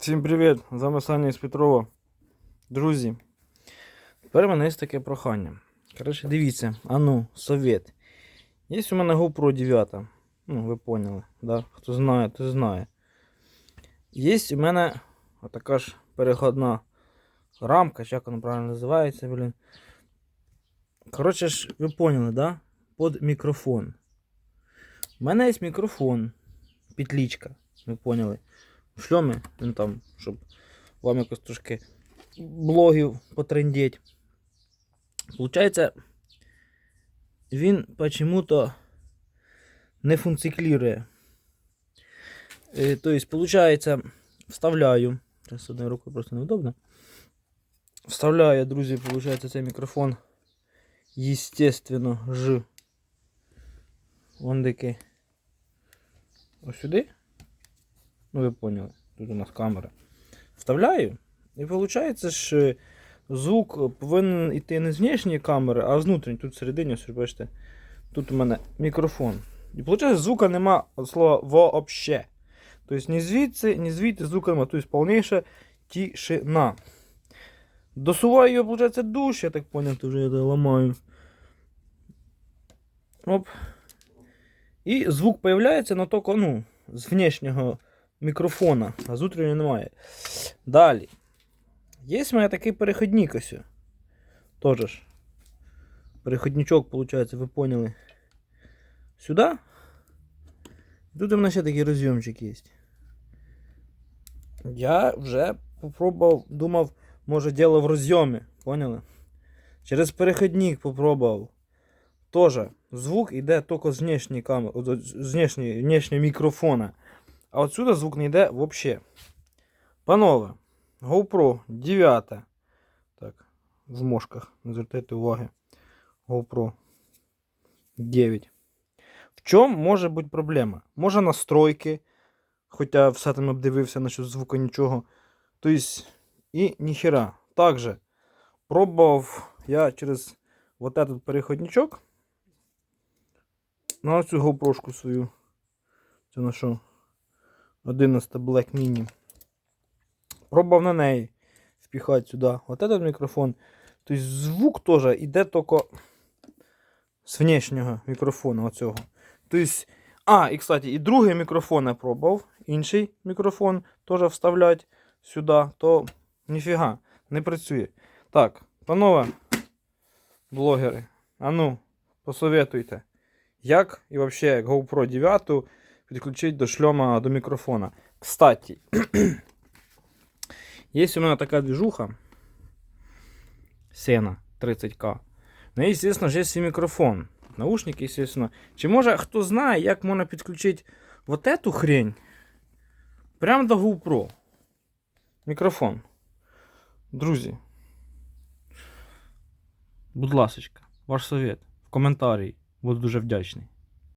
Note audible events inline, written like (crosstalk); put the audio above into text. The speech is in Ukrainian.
Всім привіт! З вами Саня із Петрова. Друзі, тепер у мене є таке прохання. Коротше, дивіться, а ну, совет. Є у мене GoPro 9. Ну, ви поняли, да? Хто знає, той знає. Є у мене така ж переходна рамка, як вона правильно називається, блін. Коротше ж, ви поняли, да? Под мікрофон. У мене є мікрофон, петличка, ви поняли в шльомі, він там, щоб вам якось трошки блогів потрендіть. Получається, він почему-то не функціклірує. Е, То есть, получается, вставляю. Зараз одною рукою просто неудобно. Вставляю, друзі, получается, цей мікрофон. Естественно, ж. Вон таки. Ось сюди. Ну, ви поняли, тут у нас камера. Вставляю, і виходить, що звук повинен йти не з внешньої камери, а з внутрішньої. Тут всередині, ось бачите, тут у мене мікрофон. І виходить, звука нема слова вообще. Тобто ні звідси, ні звідти звука нема. Тобто повніша тишина. Досуваю його, виходить, душ, я так поняв, то вже я ламаю. Оп. І звук появляється, но тільки, ну, з внешнього мікрофона, а з утреннього немає. Далі. Є в мене такий переходник ось. Тоже ж. Переходничок, виходить, ви поняли. Сюди. Тут у мене ще такий розйомчик є. Я вже попробував, думав, може діло в розйомі. Поняли? Через переходник попробував. Тоже звук йде тільки з внешньої камери, з внешнього мікрофона. А отсюда звук не йде взагалі. Панове, GoPro 9. Так, в мошках. Не звертайте уваги. GoPro 9. В чому може бути проблема? Може настройки. Хоча все там обдивився насчет звука нічого. Тобто, і ніхера. Также пробував я через вот этот переходничок на цю GoPro свою. Це на що? 11 Black Mini. Пробував на неї впіхати сюди. Вот этот мікрофон. Тобто звук теж іде тільки з внешнього мікрофона. Оцього. Тобто, а, і кстати, і другий мікрофон я пробував. Інший мікрофон теж вставляти сюди, то ніфіга, не працює. Так, панове блогери, а ну, посоветуйте, як і взагалі GoPro 9 підключити до шльома до мікрофона. Кстати, (clears throat) є у мене така движуха Сена 30к. Ну і, звісно є свій мікрофон. Наушники, звісно. Чи може хто знає, як можна підключити вот эту хрень прямо до GoPro? Мікрофон. Друзі. Будь ласочка, ваш совет в коментарі. Буду дуже вдячний.